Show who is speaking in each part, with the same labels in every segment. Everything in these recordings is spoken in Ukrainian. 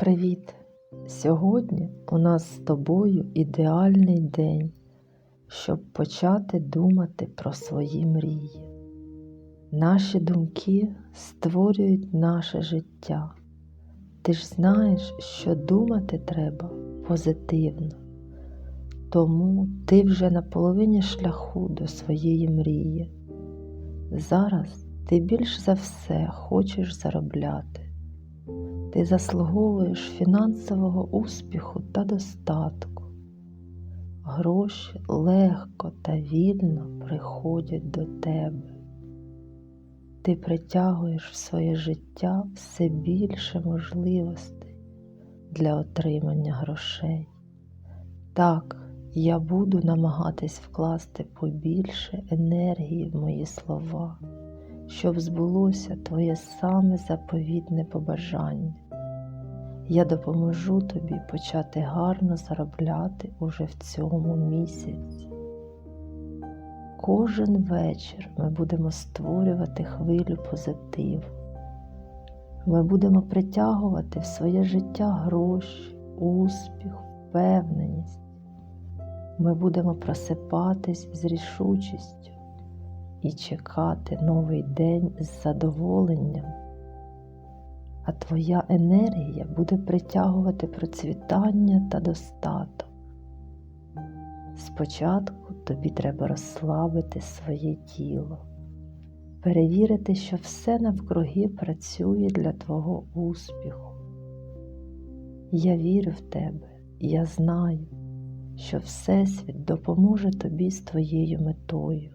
Speaker 1: Привіт! Сьогодні у нас з тобою ідеальний день, щоб почати думати про свої мрії. Наші думки створюють наше життя. Ти ж знаєш, що думати треба позитивно. Тому ти вже на половині шляху до своєї мрії. Зараз ти більш за все хочеш заробляти. Ти заслуговуєш фінансового успіху та достатку. Гроші легко та вільно приходять до тебе. Ти притягуєш в своє життя все більше можливостей для отримання грошей. Так, я буду намагатись вкласти побільше енергії в мої слова щоб збулося твоє саме заповітне побажання. Я допоможу тобі почати гарно заробляти уже в цьому місяці. Кожен вечір ми будемо створювати хвилю позитиву. Ми будемо притягувати в своє життя гроші, успіх, впевненість. Ми будемо просипатись з рішучістю і чекати новий день з задоволенням, а твоя енергія буде притягувати процвітання та достаток. Спочатку тобі треба розслабити своє тіло, перевірити, що все навкруги працює для твого успіху. Я вірю в тебе, я знаю, що Всесвіт допоможе тобі з твоєю метою.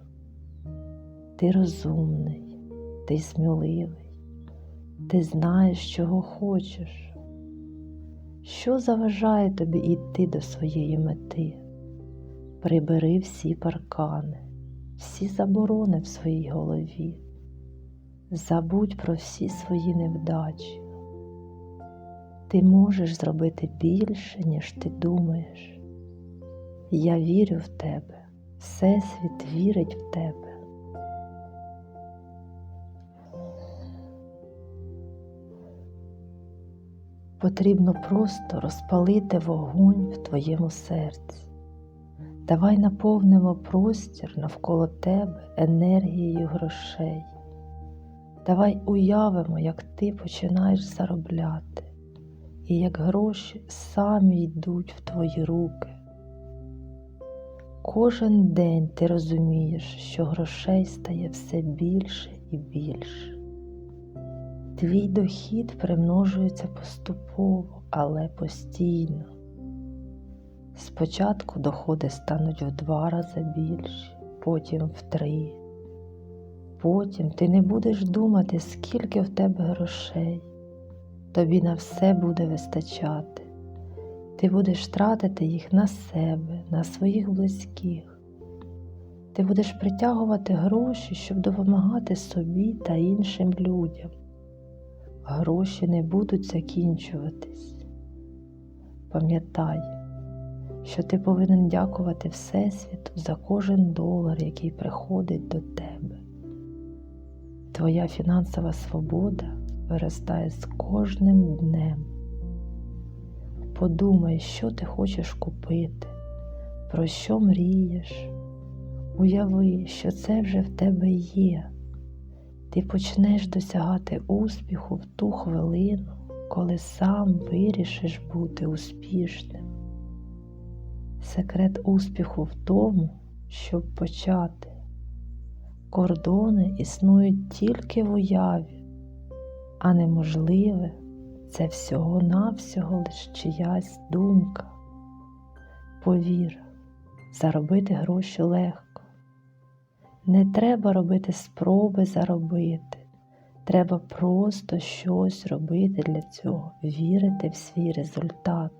Speaker 1: Ти розумний, ти сміливий, ти знаєш, чого хочеш. Що заважає тобі йти до своєї мети? Прибери всі паркани, всі заборони в своїй голові. Забудь про всі свої невдачі. Ти можеш зробити більше, ніж ти думаєш. Я вірю в тебе, Всесвіт вірить в тебе. Потрібно просто розпалити вогонь в твоєму серці. Давай наповнимо простір навколо тебе енергією грошей. Давай уявимо, як ти починаєш заробляти, і як гроші самі йдуть в твої руки. Кожен день ти розумієш, що грошей стає все більше і більше. Твій дохід примножується поступово, але постійно. Спочатку доходи стануть в два рази більші, потім в три. Потім ти не будеш думати, скільки в тебе грошей. Тобі на все буде вистачати. Ти будеш тратити їх на себе, на своїх близьких. Ти будеш притягувати гроші, щоб допомагати собі та іншим людям гроші не будуть закінчуватись. Пам'ятай, що ти повинен дякувати Всесвіту за кожен долар, який приходить до тебе. Твоя фінансова свобода виростає з кожним днем. Подумай, що ти хочеш купити, про що мрієш. Уяви, що це вже в тебе є. Ти почнеш досягати успіху в ту хвилину, коли сам вирішиш бути успішним. Секрет успіху в тому, щоб почати. Кордони існують тільки в уяві, а неможливе це всього-навсього лиш чиясь думка. Повір, заробити гроші легко. Не треба робити спроби заробити. Треба просто щось робити для цього, вірити в свій результат.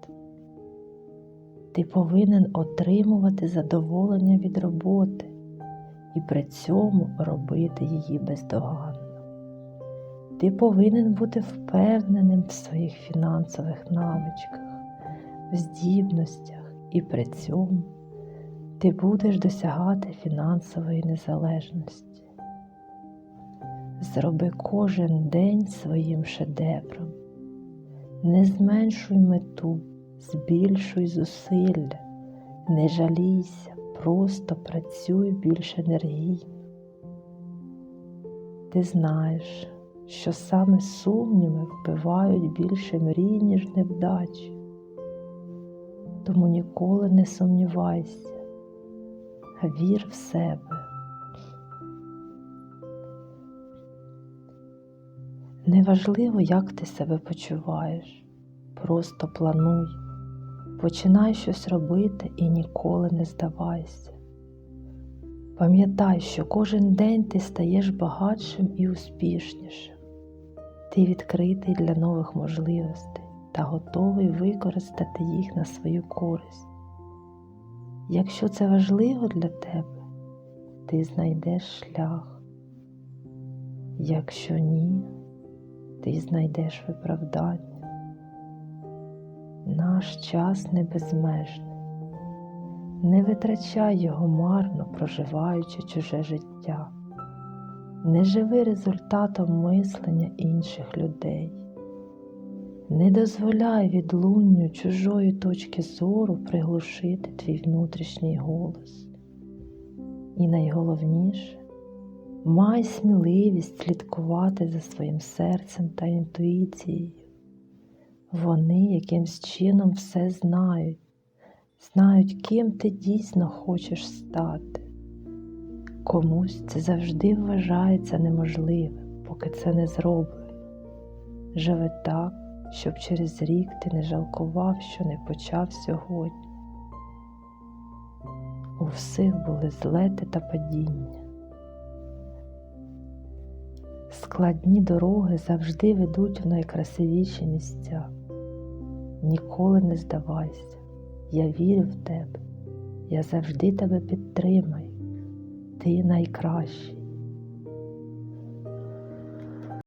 Speaker 1: Ти повинен отримувати задоволення від роботи і при цьому робити її бездоганно. Ти повинен бути впевненим в своїх фінансових навичках, в здібностях і при цьому ти будеш досягати фінансової незалежності. Зроби кожен день своїм шедевром. Не зменшуй мету, збільшуй зусилля, не жалійся, просто працюй більш енергійно. Ти знаєш, що саме сумніви вбивають більше мрій, ніж невдачі. Тому ніколи не сумнівайся, вір в себе. Неважливо, як ти себе почуваєш, просто плануй, починай щось робити і ніколи не здавайся. Пам'ятай, що кожен день ти стаєш багатшим і успішнішим. Ти відкритий для нових можливостей та готовий використати їх на свою користь. Якщо це важливо для тебе, ти знайдеш шлях. Якщо ні, ти знайдеш виправдання. Наш час не безмежний. Не витрачай його марно, проживаючи чуже життя. Не живи результатом мислення інших людей. Не дозволяй відлунню чужої точки зору приглушити твій внутрішній голос. І найголовніше, май сміливість слідкувати за своїм серцем та інтуїцією. Вони якимсь чином все знають, знають, ким ти дійсно хочеш стати. Комусь це завжди вважається неможливим, поки це не зроблено. Живи так, щоб через рік ти не жалкував, що не почав сьогодні. У всіх були злети та падіння. Складні дороги завжди ведуть в найкрасивіші місця. Ніколи не здавайся, я вірю в тебе, я завжди тебе підтримаю, ти найкращий.